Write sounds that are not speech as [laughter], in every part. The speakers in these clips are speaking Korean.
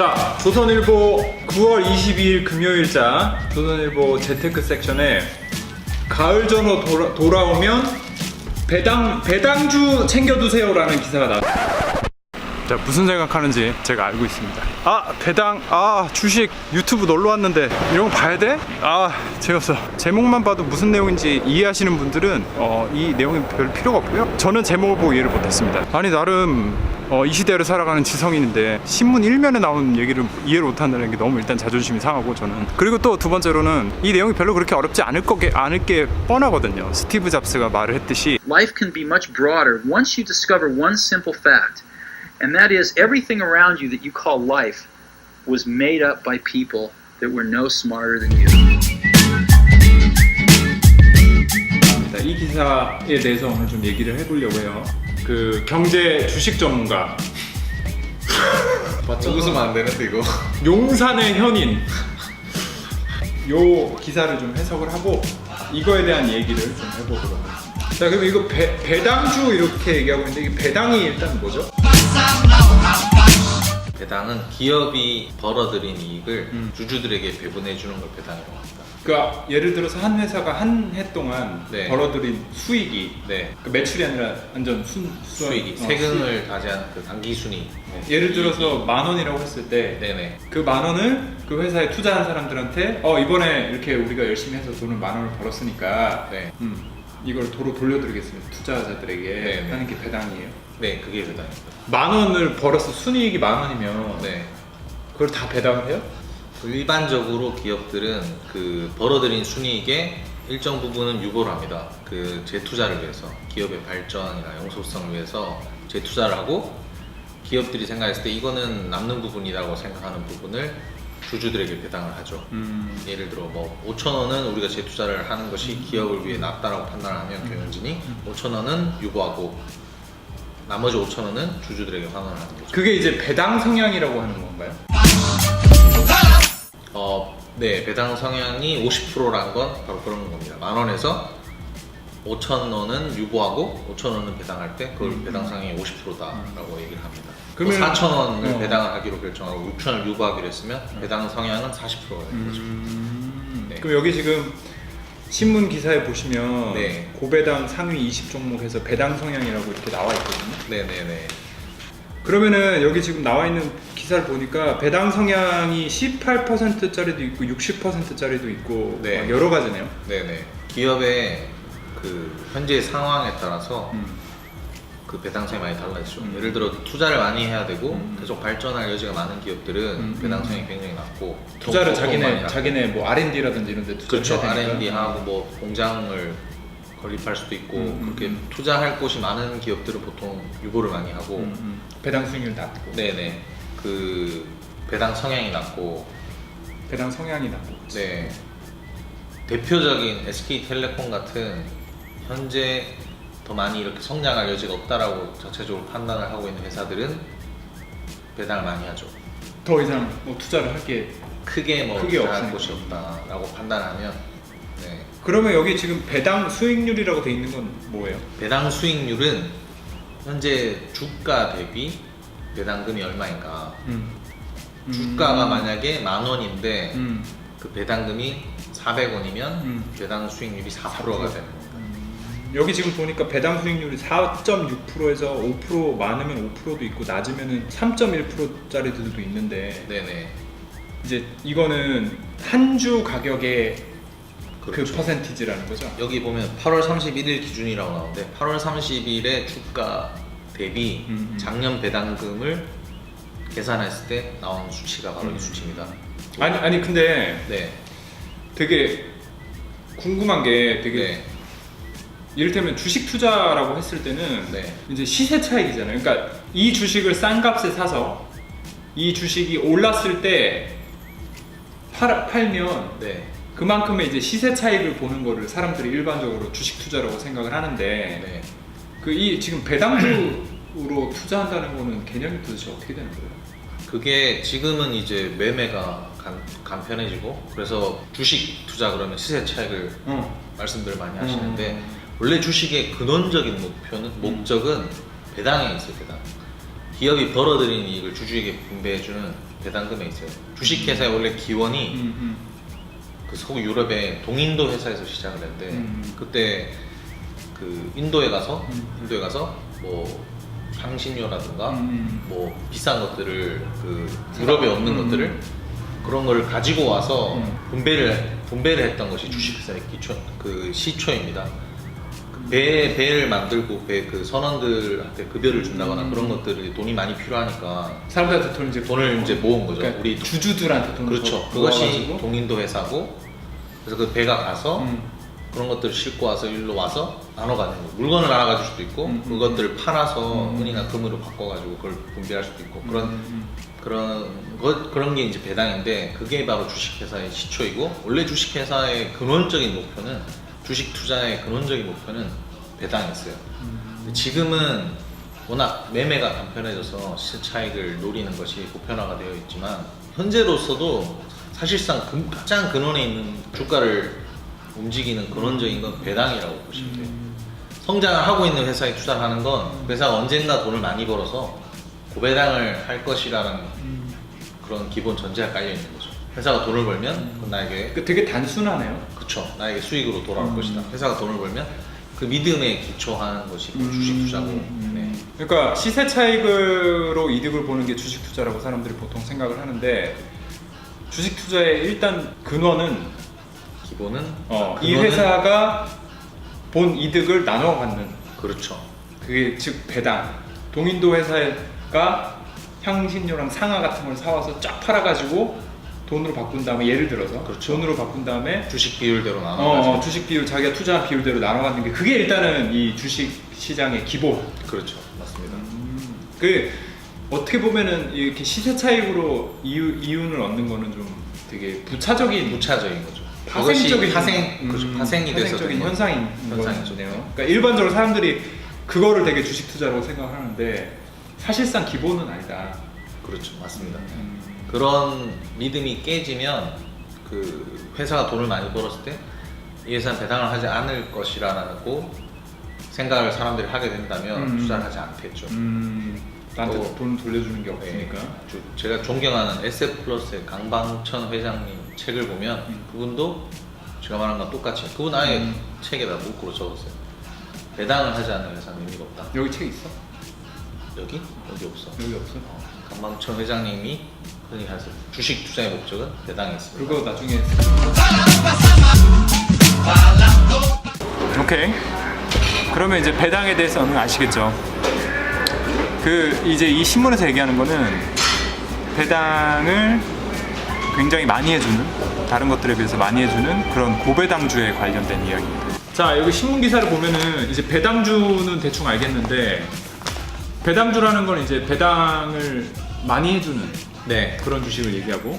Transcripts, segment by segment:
자, 조선일보 9월 22일 금요일자 조선일보 재테크 섹션에 가을 전후 돌아, 돌아오면 배당 배당주 챙겨두세요라는 기사가 나왔습니다. 자, 무슨 생각하는지 제가 알고 있습니다. 아, 배당, 아, 주식 유튜브 놀러 왔는데 이런 거 봐야 돼? 아, 재밌어. 제목만 봐도 무슨 내용인지 이해하시는 분들은 어, 이 내용이 별 필요가 없고요. 저는 제목을 보고 이해를 못했습니다. 아니, 나름 어, 이 시대를 살아가는 지성인인데 신문 일면에 나온 얘기를 이해를 못한다는 게 너무 일단 자존심이 상하고 저는 그리고 또 두 번째로는 이 내용이 별로 그렇게 어렵지 않을 거게 않을 게 뻔하거든요. 스티브 잡스가 말을 했듯이 Life can be much broader once you discover one simple fact, and that is everything around you that you call life was made up by people that were no smarter than you. 네, 이 기사에 대해서 오늘 좀 얘기를 해보려고 해요. 그 경제 주식 전문가 [laughs] 맞죠? 웃으면 안 되는데 이거. [laughs] 용산의 현인 요 기사를 좀 해석을 하고 이거에 대한 얘기를 좀 해보도록 하겠습니다. 자 그럼 이거 배, 배당주 이렇게 얘기하고 있는데 이게 배당이 일단 뭐죠? 배당은 기업이 벌어들인 이익을 음. 주주들에게 배분해 주는 걸 배당이라고 합니다. 그러니까 예를 들어서 한 회사가 한 해 동안 네. 벌어들인 수익이 네. 그 매출이 아니라 완전 순, 순 수익이 어, 세금을 다지한 그 단기 순위. 수익. 예를 들어서 만 원이라고 했을 때 네네. 그만 원을 그 회사에 투자한 사람들한테 어 이번에 이렇게 우리가 열심히 해서 돈을 만 원을 벌었으니까 네. 음, 이걸 도로 돌려드리겠습니다 투자자들에게 네, 네. 하는 게 배당이에요 네, 그게 배당입니다. 만 원을 벌었어 순이익이 만 원이면 네. 그걸 다 배당을 해요? 일반적으로 기업들은 그 벌어들인 순이익의 일정 부분은 유보를 합니다. 그 재투자를 위해서 기업의 발전이나 영속성을 위해서 재투자를 하고 기업들이 생각했을 때 이거는 남는 부분이라고 생각하는 부분을 주주들에게 배당을 하죠. 음, 예를 들어 뭐 5천 원은 우리가 재투자를 하는 것이 기업을 위해 낫다라고 판단하면 경영진이 5천 원은 유보하고 나머지 5천 원은 주주들에게 환원을 하는 거죠. 그게 이제 배당 성향이라고 하는 건가요? 어, 네, 배당 성향이 50%라는 건 바로 그런 겁니다. 만 원에서 5천 원은 유보하고 5천 원은 배당할 때 그걸 음. 배당 성향이 50%다라고 얘기를 합니다. 그러면- 그러면 4천 원을 어. 배당을 하기로 결정하고 6천 원을 유보하기로 했으면 배당 성향은 40%가 되는 거죠. 음, 네. 그럼 여기 지금 신문 기사에 보시면 네. 고배당 상위 20 종목에서 배당 성향이라고 이렇게 나와 있거든요 네네네. 그러면은 여기 지금 나와 있는 기사를 보니까 배당 성향이 18%짜리도 있고 60%짜리도 있고 네. 막 여러 가지네요. 네네. 기업의 그 현재 상황에 따라서 음. 그 배당 성향이 많이 달라지죠. 음. 예를 들어 투자를 많이 해야 되고 음. 계속 발전할 여지가 많은 기업들은 음, 배당 음. 성향이 굉장히 낮고 투자를 자기네. 자기네 뭐 R&D라든지 이런 데 투자를 그렇죠. R&D 하고 뭐 공장을 건립할 수도 있고 음, 음, 그렇게 음. 투자할 곳이 많은 기업들은 보통 유보를 많이 하고 음, 음. 배당 수익률 낮고 네네 그 배당 성향이 낮고 배당 성향이 낮고. 네 대표적인 SK텔레콤 같은 현재 더 많이 이렇게 성장할 여지가 없다라고 자체적으로 판단을 하고 있는 회사들은 배당을 많이 하죠. 더 이상 뭐 투자를 할게 크게 뭐 크게 투자할 없으니까. 곳이 없다라고 판단하면 네. 그러면 여기 지금 배당 수익률이라고 돼 있는 건 뭐예요? 배당 수익률은 현재 주가 대비 배당금이 얼마인가? 음. 주가가 만약에 만 원인데 음. 그 배당금이 400원이면 음. 배당 수익률이 4%가 4%. 되는 겁니다. 여기 지금 보니까 배당 수익률이 4.6%에서 5% 많으면 5%도 있고 낮으면은 3.1%짜리들도 있는데 네네. 이제 이거는 한 주 가격의 그 그렇죠. 퍼센티지라는 거죠. 여기 보면 8월 31일 기준이라고 나오는데 8월 30일의 주가 대비 음, 음. 작년 배당금을 계산했을 때 나온 수치가 바로 음. 이 수치입니다. 아니 아니 근데 네. 되게 궁금한 게 되게 네. 이를테면 주식 투자라고 했을 때는 네. 이제 시세 차익이잖아요. 그러니까 이 주식을 싼 값에 사서 이 주식이 올랐을 때 팔, 팔면 네. 그만큼의 이제 시세 차익을 보는 거를 사람들이 일반적으로 주식 투자라고 생각을 하는데 네. 그 이 지금 배당주로 [clears throat] 투자한다는 거는 개념이 도대체 어떻게 되는 거예요? 그게 지금은 이제 매매가 간, 간편해지고 그래서 주식 투자 그러면 시세 차익을 어. 말씀들 많이 하시는데 음. 원래 주식의 근원적인 목표는 목적은 배당에 있어요 배당 기업이 벌어들인 이익을 주주에게 분배해주는 배당금에 있어요. 주식회사의 원래 기원이 음, 그 서유럽의 동인도 회사에서 시작을 했는데 음. 그때 그 인도에 가서 음. 인도에 가서 뭐 향신료라든가 음. 뭐 비싼 것들을 그 유럽에 없는 음. 것들을 그런 걸 가지고 와서 음. 분배를 분배를 했던 것이 주식회사의 기초 그 시초입니다. 그배 배를 만들고 배 그 선원들한테 급여를 준다거나 음. 그런 것들이 돈이 많이 필요하니까 사람들한테 돈 이제 돈을 이제 모은 거죠. 그러니까 우리 주주들한테 돈 그렇죠. 그것이 동인도 회사고 그래서 그 배가 가서 음. 그런 것들을 싣고 와서 일로 와서 나눠가는 거. 물건을 나눠가질 수도 있고 음, 음. 그것들을 팔아서 음. 은이나 금으로 바꿔가지고 그걸 분배할 수도 있고 그런 음, 그런 것 그런 게 이제 배당인데 그게 바로 주식회사의 시초이고 원래 주식회사의 근원적인 목표는 주식 투자의 근원적인 목표는 배당이었어요. 음. 근데 지금은 워낙 매매가 간편해져서 시세 차익을 노리는 것이 보편화가 되어 있지만 현재로서도 사실상 근- 가장 근원에 있는 주가를 움직이는 근원적인 건 배당이라고 보시면 돼요. 음. 성장을 하고 있는 회사에 투자를 하는 건 회사가 언젠가 돈을 많이 벌어서 고배당을 할 것이라는 음. 그런 기본 전제가 깔려 있는 거죠. 회사가 돈을 벌면 그건 나에게 그 되게 단순하네요. 그쵸 나에게 수익으로 돌아올 음. 것이다. 회사가 돈을 벌면 그 믿음에 기초한 것이 바로 주식 투자고. 음. 네. 그러니까 시세 차익으로 이득을 보는 게 주식 투자라고 사람들이 보통 생각을 하는데 주식 투자의 일단 근원은 기본은 어, 아, 이 근원은 회사가 본 이득을 나눠 갖는 그렇죠. 그게 즉 배당. 동인도 회사가 향신료랑 상하 같은 걸 사와서 쫙 팔아가지고 돈으로 바꾼 다음에 예를 들어서 그렇죠. 돈으로 바꾼 다음에 주식 비율대로 나눠 어, 어, 주식 비율 자기가 투자한 비율대로 나눠 갖는 게 그게 일단은 이 주식 시장의 기본. 그렇죠. 맞습니다. 그 어떻게 보면은 이렇게 시세 차익으로 이유, 이윤을 얻는 거는 좀 되게 부차적인 무차적인 거죠. 파생적인 파생 음, 그렇죠. 파생이 돼서 파생적인 된 현상인 현상이죠. 그러니까 일반적으로 사람들이 그거를 되게 주식 투자라고 생각하는데 사실상 기본은 아니다. 그렇죠. 맞습니다. 음, 그런 믿음이 깨지면 그 회사가 돈을 많이 벌었을 때이 회사는 배당을 하지 않을 것이라고 생각을 사람들이 하게 된다면 음. 투자를 하지 않겠죠. 음, 나한테 또- 돈 돌려주는 게 네. 없으니까. 주- 제가 존경하는 SF 플러스의 강방천 회장님 책을 보면 음. 그분도 제가 말한 건 똑같이 그분 아예 음. 책에다 문구로 적었어요. 배당을 하지 않는 회사는 의미가 없다. 여기 책 있어? 여기? 여기 없어. 여기 없어? 어, 강방천 회장님이 얘기 하세요. 주식 투자의 목적은 배당이 있습니다. 그거 나중에 오케이 그러면 이제 배당에 대해서는 아시겠죠 그 이제 이 신문에서 얘기하는 거는 배당을 굉장히 많이 해주는 다른 것들에 비해서 많이 해주는 그런 고배당주에 관련된 이야기입니다 자 여기 신문 기사를 보면은 이제 배당주는 대충 알겠는데 배당주라는 건 이제 배당을 많이 해주는 네. 그런 주식을 얘기하고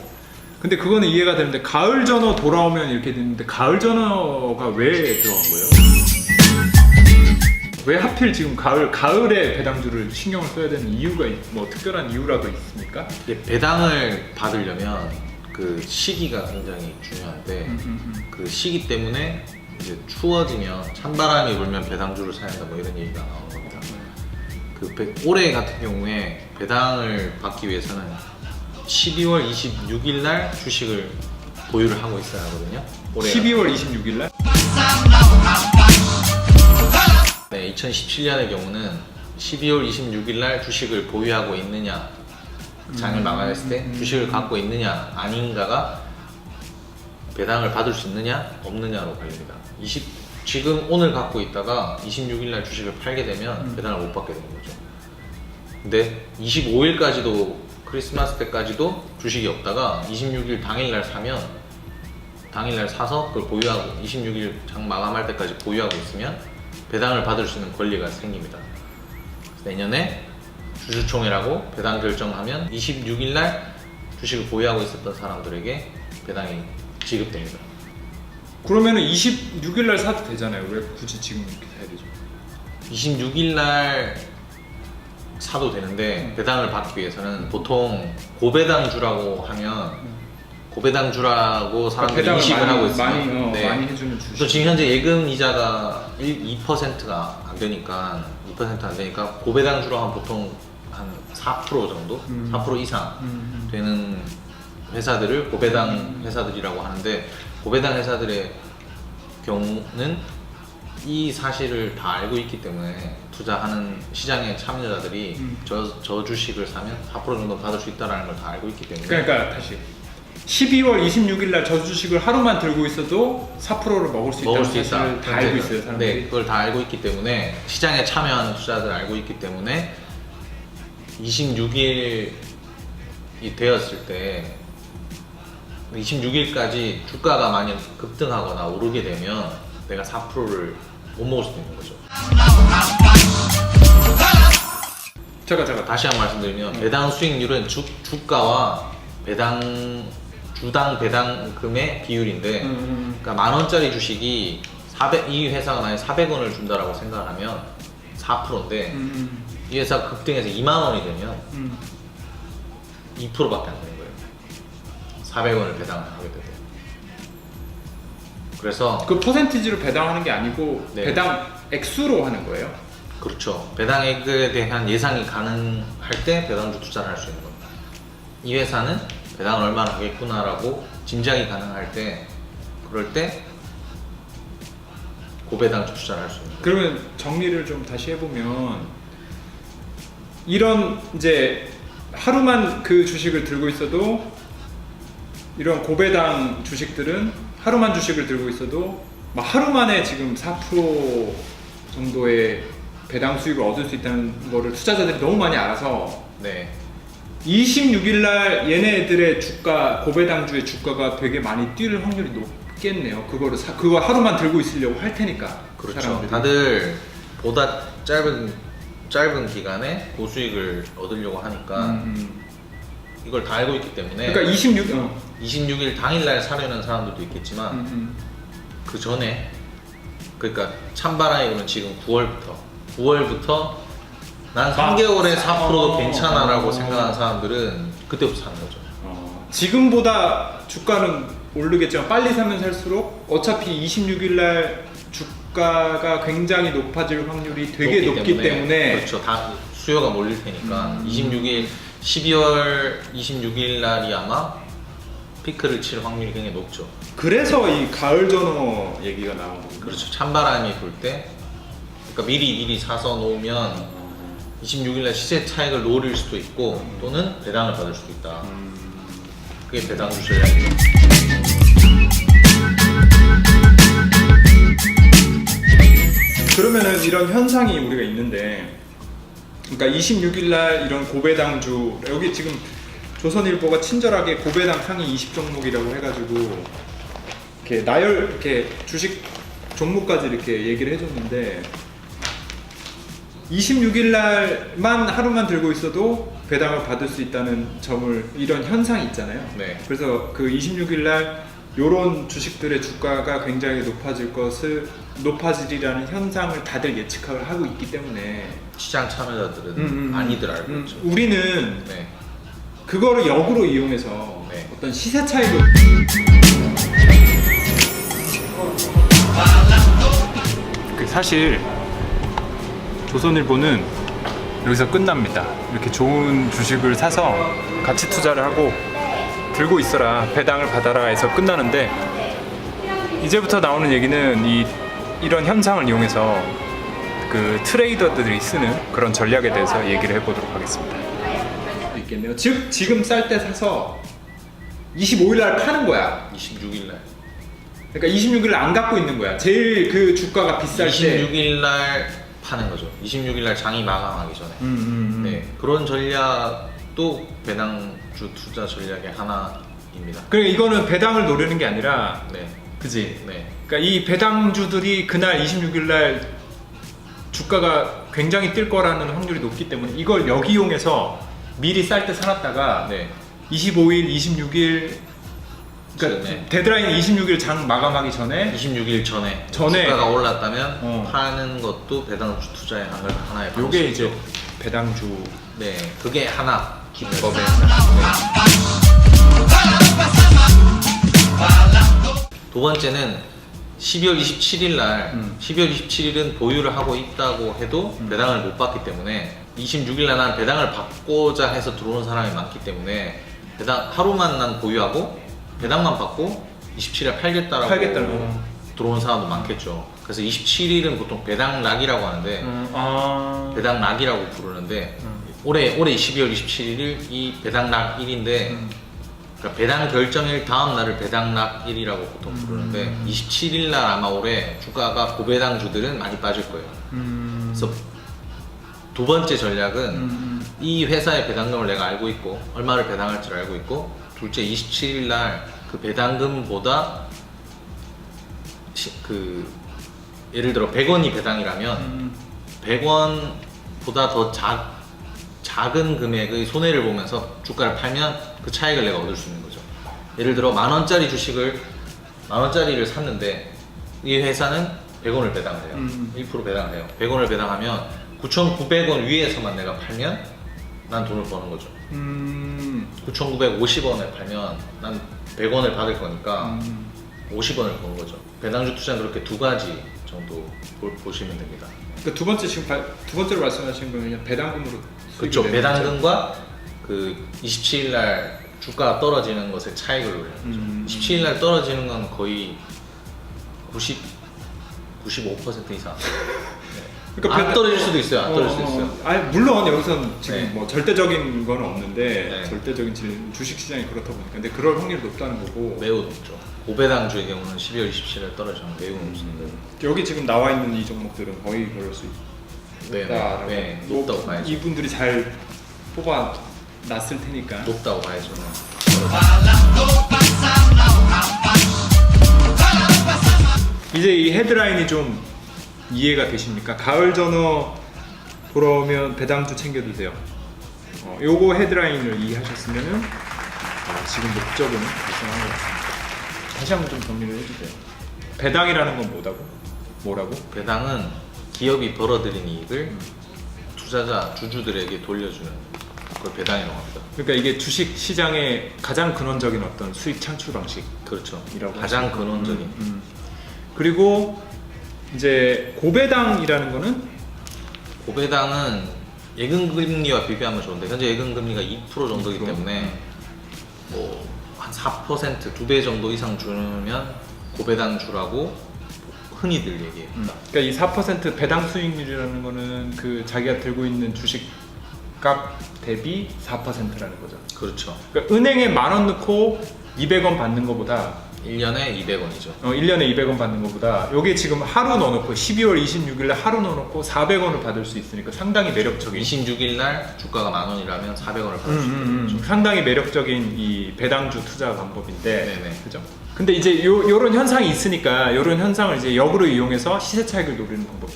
근데 그거는 이해가 되는데 가을 전어 돌아오면 이렇게 되는데 가을 전어가 왜 들어간 거예요? 왜 하필 지금 가을 가을에 배당주를 신경을 써야 되는 이유가 있- 뭐 특별한 이유라도 있습니까? 이게 배당을 받으려면 그 시기가 굉장히 중요한데 음, 그 시기 때문에 이제 추워지면 찬바람이 불면 배당주를 사야 한다 뭐 이런 얘기가 나오는 겁니다. 그 배- 올해 같은 경우에 배당을 받기 위해서는 12월 26일 날 주식을 보유를 하고 있어야 하거든요. 올해 12월 26일 날 네, 2017년의 경우는 12월 26일 날 주식을 보유하고 있느냐 장을 음, 마감했을 때 음, 주식을 음. 갖고 있느냐 아닌가가 배당을 받을 수 있느냐 없느냐로 걸립니다. 20, 지금 오늘 갖고 있다가 26일 날 주식을 팔게 되면 음. 배당을 못 받게 되는 거죠. 근데 25일까지도 크리스마스 때까지도 주식이 없다가 26일 당일 날 사면 당일 날 사서 그걸 보유하고 26일 장 마감할 때까지 보유하고 있으면 배당을 받을 수 있는 권리가 생깁니다. 내년에 주주총회라고 배당 결정하면 26일 날 주식을 보유하고 있었던 사람들에게 배당이 지급됩니다. 그러면은 26일 날 사도 되잖아요. 왜 굳이 지금 이렇게 사야 되죠? 26일 날 사도 되는데 배당을 받기 위해서는 보통 고배당주라고 하면 고배당주라고 사람들이 배당을 인식을 많이, 하고 있어요. 많이, 어, 네. 많이 해주는 주식. 또 지금 현재 예금 이자가 1, 2%가 안 되니까 2%안 되니까 고배당주로 하면 보통 한한4% 정도, 음. 4% 이상 음. 되는 회사들을 고배당 회사들이라고 하는데 고배당 회사들의 경우는 이 사실을 다 알고 있기 때문에 투자하는 시장의 참여자들이 음. 저, 저 주식을 사면 4% 정도 받을 수 있다는 걸 다 알고 있기 때문에 그러니까 다시 12월 26일 날 저주식을 하루만 들고 있어도 4%를 먹을 수 먹을 있다는 수 있다. 사실을 다 알고 있어요 사람들이. 네, 그걸 다 알고 있기 때문에 시장에 참여하는 투자자들 알고 있기 때문에 26일이 되었을 때 26일까지 주가가 많이 급등하거나 오르게 되면 내가 4%를 못 먹을 수도 있는 거죠. 잠깐 잠깐 다시 한 번 말씀드리면 배당 수익률은 주, 주가와 배당 주당 배당금의 비율인데 음, 음, 그러니까 만 원짜리 주식이 400, 이 회사가 만약 400원을 준다라고 생각하면 4%인데 음, 이 회사가 급등해서 2만 원이 되면 음, 2%밖에 안 되는 거예요. 400원을 배당을 하게 되고. 그래서 그 퍼센티지로 배당하는 게 아니고 네. 배당 액수로 하는 거예요 그렇죠. 배당액에 대한 예상이 가능할 때 배당주 투자를 할 수 있는 겁니다. 이 회사는 배당을 얼마나 하겠구나라고 짐작이 가능할 때 그럴 때 고배당주 투자를 할 수 있는 거예요. 그러면 정리를 좀 다시 해보면 이런 이제 하루만 그 주식을 들고 있어도 이런 고배당 주식들은 하루만 주식을 들고 있어도 막 하루 만에 지금 4% 정도의 배당 수익을 얻을 수 있다는 거를 투자자들이 너무 많이 알아서 네. 26일 날 얘네들의 주가 고배당주의 주가가 되게 많이 뛸 확률이 높겠네요. 그거를 사, 그거 하루만 들고 있으려고 할 테니까. 그렇죠. 사람들이. 다들 보다 짧은 짧은 기간에 고수익을 얻으려고 하니까 음, 이걸 다 알고 있기 때문에 그러니까 26 어. 26일 당일날 사려는 사람들도 있겠지만 음, 음. 그 전에 그러니까 찬바람이 부는 지금 9월부터 9월부터 난 3개월에 4%도 어, 괜찮아라고 어, 생각하는 사람들은 그때부터 사는 거죠. 어, 지금보다 주가는 오르겠지만 빨리 사면 살수록 어차피 26일 날 주가가 굉장히 높아질 확률이 되게 높기, 때문에, 그렇죠. 다 수요가 몰릴 테니까 음. 26일 12월 26일 날이 아마 피크를 칠 확률이 굉장히 높죠. 그래서 이 가을 전어 얘기가 나온 거죠. 그렇죠. 찬바람이 불 때, 그러니까 미리 미리 사서 놓으면 26일 날 시세 차익을 노릴 수도 있고 또는 배당을 받을 수도 있다. 그게 배당주 전략이죠. 그러면은 이런 현상이 우리가 있는데 그러니까 26일 날 이런 고배당주 여기 지금 조선일보가 친절하게 고배당 상위 20 종목이라고 해가지고 이렇게 나열 이렇게 주식 종목까지 이렇게 얘기를 해줬는데 26일 날만 하루만 들고 있어도 배당을 받을 수 있다는 점을 이런 현상이 있잖아요. 네. 그래서 그 26일 날 요런 주식들의 주가가 굉장히 높아질 것을 높아지리라는 현상을 다들 예측을 하고 있기 때문에 시장 참여자들은 음, 음, 많이들 알고 음, 있죠. 우리는 네. 그거를 역으로 이용해서 네. 어떤 시세 차익을 그 사실 조선일보는 여기서 끝납니다. 이렇게 좋은 주식을 사서 가치 투자를 하고 들고 있어라 배당을 받아라 해서 끝나는데 이제부터 나오는 얘기는 이 이런 현상을 이용해서 그 트레이더들이 쓰는 그런 전략에 대해서 얘기를 해보도록 하겠습니다. 있겠네요. 즉 지금 쌀 때 사서 25일 날 파는 거야. 26일 날. 그러니까 26일 안 갖고 있는 거야. 제일 그 주가가 비쌀 때. 26일 날 파는 거죠. 26일 날 장이 마감하기 전에. 음, 음, 음. 네. 그런 전략도 배당주 투자 전략의 하나입니다. 그러니까 이거는 배당을 노리는 게 아니라, 네. 그지? 네. 그러니까 이 배당주들이 그날 26일 날 주가가 굉장히 뛸 거라는 확률이 높기 때문에 이걸 역이용해서 미리 쌀 때 사놨다가 네. 25일, 26일 그러니까 네. 데드라인 26일 장 마감하기 전에 26일 전에, 전에 주가가 올랐다면 어. 파는 것도 배당주 투자의 한- 하나의 요게 방식이죠. 이제 배당주 네, 그게 하나 기법의 네. 두 번째는 12월 27일 날, 음. 12월 27일은 보유를 하고 있다고 해도 음. 배당을 못 받기 때문에 26일 날난 배당을 받고자 해서 들어오는 사람이 많기 때문에 배당 하루만 난 보유하고 배당만 받고 27일 팔겠다라고 팔겠다고. 들어온 사람도 많겠죠. 그래서 27일은 보통 배당 락이라고 하는데 음, 아. 배당 락이라고 부르는데 음. 올해 올해 12월 27일이 이 배당 락 일인데 음. 그러니까 배당 결정일 다음 날을 배당 락 일이라고 보통 부르는데 음. 27일 날 아마 올해 주가가 고배당 주들은 많이 빠질 거예요. 음. 그래서 두 번째 전략은 음. 이 회사의 배당금을 내가 알고 있고 얼마를 배당할지를 알고 있고 둘째 27일 날 그 배당금보다 시- 그 예를 들어 100원이 배당이라면 음. 100원보다 더 작, 작은 금액의 손해를 보면서 주가를 팔면 그 차익을 내가 얻을 수 있는 거죠. 예를 들어 만 원짜리 주식을 만 원짜리를 샀는데 이 회사는 100원을 배당을 해요. 음. 1% 배당을 해요. 100원을 배당하면 9,900원 위에서만 내가 팔면 난 돈을 버는 거죠. 음. 9,950원에 팔면 난 100원을 받을 거니까 음. 50원을 버는 거죠. 배당주 투자는 그렇게 두 가지 정도 보- 보시면 됩니다. 그러니까 두 번째 지금 발- 두 번째로 말씀하신 거는 그냥 배당금으로 그렇죠. 수익이 되는 거죠? 배당금과 그 27일 날 주가 떨어지는 것의 차익을 노리는 거죠. 음. 27일 날 떨어지는 건 거의 90 95% 이상. [laughs] 그러니까 안 떨어질 수도 있어요. 안 떨어질 수도 어, 있어요. 아니 물론 여기서는 지금 네. 뭐 절대적인 건 없는데 네. 절대적인 질- 주식 시장이 그렇다 보니까 근데 그럴 확률이 높다는 거고 매우 높죠. 고배당주의 경우는 12월 27일 떨어지면 매우 높습니다. 여기 지금 나와 있는 이 종목들은 거의 그럴 수 네, 있다라고 네, 네, 뭐 높다고 봐야죠. 이분들이 잘 뽑아 놨을 테니까 높다고 봐야죠. 이제 이 헤드라인이 좀 이해가 되십니까? 가을 전어 돌아오면 배당주 챙겨두세요. 어, 요거 헤드라인을 이해하셨으면은 아, 지금 목적은 달성한 것 같습니다. 다시 한번 좀 정리를 해주세요. 배당이라는 건 뭐라고? 뭐라고? 배당은 기업이 벌어들인 이익을 투자자 주주들에게 돌려주는 그걸 배당이라고 합니다. 그러니까 이게 주식 시장의 가장 근원적인 어떤 수익 창출 방식. 그렇죠. 이라고 가장. 근원적인 음, 음. 그리고 이제 고배당이라는 거는 고배당은 예금 금리와 비교하면 좋은데 현재 예금 금리가 2% 정도이기 2%. 때문에 뭐 한 4%두 배 정도 이상 주면 고배당 주라고 흔히들 얘기해요. 그러니까 이 4% 배당 수익률이라는 거는 그 자기가 들고 있는 주식 값 대비 4%라는 거죠. 그렇죠. 그러니까 은행에 만 원 넣고 200원 받는 것보다 1년에 200원이죠. 어, 1년에 200원 받는 것보다 여기 지금 하루 넣어놓고 12월 26일 날 하루 넣어놓고 400원을 받을 수 있으니까 상당히 매력적인 26일 날 주가가 만 원이라면 400원을 받을 음, 수 있는 음, 거죠. 음. 상당히 매력적인 이 배당주 투자 방법인데 네네. 그죠? 근데 이제 요, 요런 현상이 있으니까 요런 현상을 이제 역으로 이용해서 시세 차익을 노리는 방법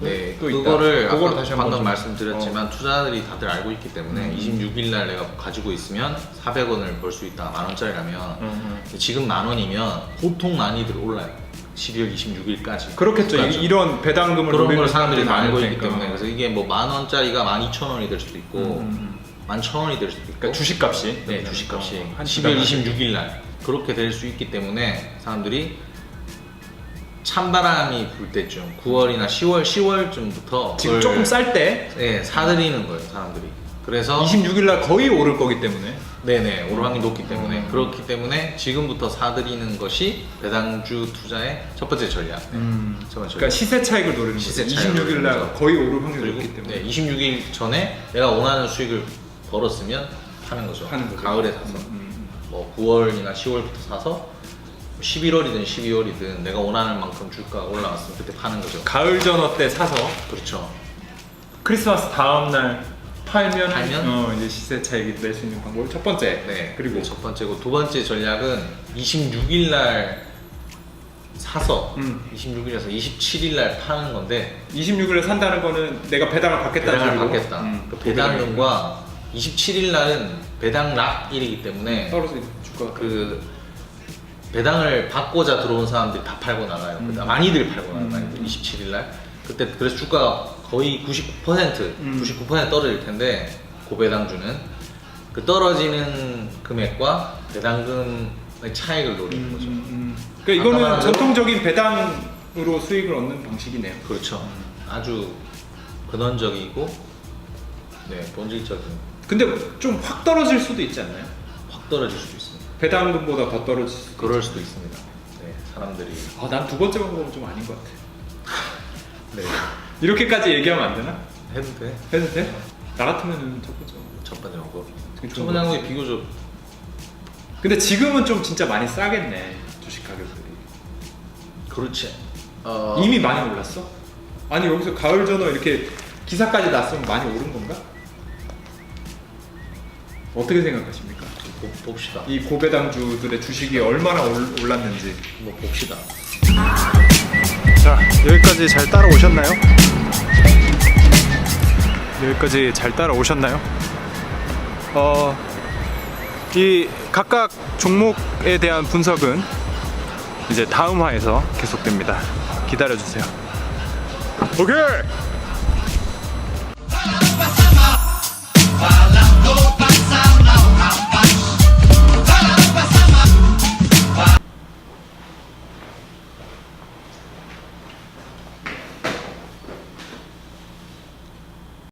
네, 또 있다. 그거를 그거를 아까 다시 한번 방금 좀- 말씀드렸지만 투자자들이 다들 알고 있기 때문에 음. 26일 날 내가 가지고 있으면 400원을 벌 수 있다. 만 원짜리라면 음, 음. 지금 만 원이면 보통 많이들 올라요. 12월 26일까지. 그렇겠죠. 이, 런 배당금을 그런 노리는 걸 사람들이 다 알고 있기. 때문에 그래서 이게 뭐 만 원짜리가 12,000원이 될 수도 있고 음, 음. 만천 원이 될 수도 있고 그러니까 주식값이 네 주식값이 어, 한 12월 시간 26일 날 그렇게 될 수 있기 때문에 사람들이 찬바람이 불 때쯤 9월이나 10월 10월쯤부터 지금 조금 쌀 때? 네, 사들이는 거예요 사람들이. 그래서 26일 날 거의 오를 거기 때문에? 네네 오를 확률이 높기 때문에. 음. 그렇기 때문에 지금부터 사들이는 것이 배당주 투자의 첫 번째 전략. 첫 번째 그러니까 시세 차익을 노리는 시세 거죠. 차익을 26일 노리는 날 거죠. 거의 오를 확률이 그리고 높기 때문에. 네, 26일 전에 내가 원하는 수익을 벌었으면 하는 거죠. 하는 거죠. 가을에 사서. 음, 음, 뭐 9월이나 10월부터 사서 11월이든 12월이든 내가 원하는 만큼 주가가 올라왔으면 그때 파는 거죠. 가을 전어 때 사서 그렇죠. 크리스마스 다음 날 팔면, 팔면? 어, 이제 시세 차익이 낼 수 있는 방법이 첫 번째. 네. 그리고 첫 번째고 두 번째 전략은 26일 날 사서 음. 26일에서 27일 날 파는 건데 26일에 산다는 거는 내가 배당을 받겠다는 배당을 소리고. 받겠다. 음, 그 배당금과 27일 날은 배당 락일이기 때문에 떨어져 주가 그 배당을 받고자 들어온 사람들이 다 팔고 나가요. 음. 그 많이들 팔고 나가요. 음. 많이들 27일 날. 그때 그래서 주가가 거의 99% 음. 99% 떨어질 텐데 고배당주는 그 떨어지는 금액과 배당금의 차익을 노리는 음, 거죠. 음, 음. 그러니까 이거는 전통적인 배당으로 수익을 얻는 방식이네요. 그렇죠. 아주 근원적이고 네 본질적인 근데 좀 확 떨어질 수도 있지 않나요? 확 떨어질 수도 있습니다. 배당금보다 더 떨어질 수. 그럴 수도 있습니다. 네 사람들이 아, 난 두 번째 방법은 좀 아닌 것 같아. 네 이렇게까지 얘기하면 안 되나? 해도 돼. 해도 돼? 나 같으면은 첫 번째. 방법. 첫 번째 방법. 첫 좋은 번째 것 방법이 비교적 근데 지금은 좀 진짜 많이 싸겠네 주식 가격들이. 그렇지. 어, 이미 많이 올랐어? 아니 여기서 가을 전어 이렇게 기사까지 났으면 많이 오른 건가? 어떻게 생각하십니까? 보- 봅시다. 이 고배당주들의 주식이 얼마나 올, 올랐는지. 뭐 봅시다. 자 여기까지 잘 따라오셨나요? 여기까지 잘 따라오셨나요? 어, 이 각각 종목에 대한 분석은 이제 다음 화에서 계속됩니다. 기다려주세요. 오케이!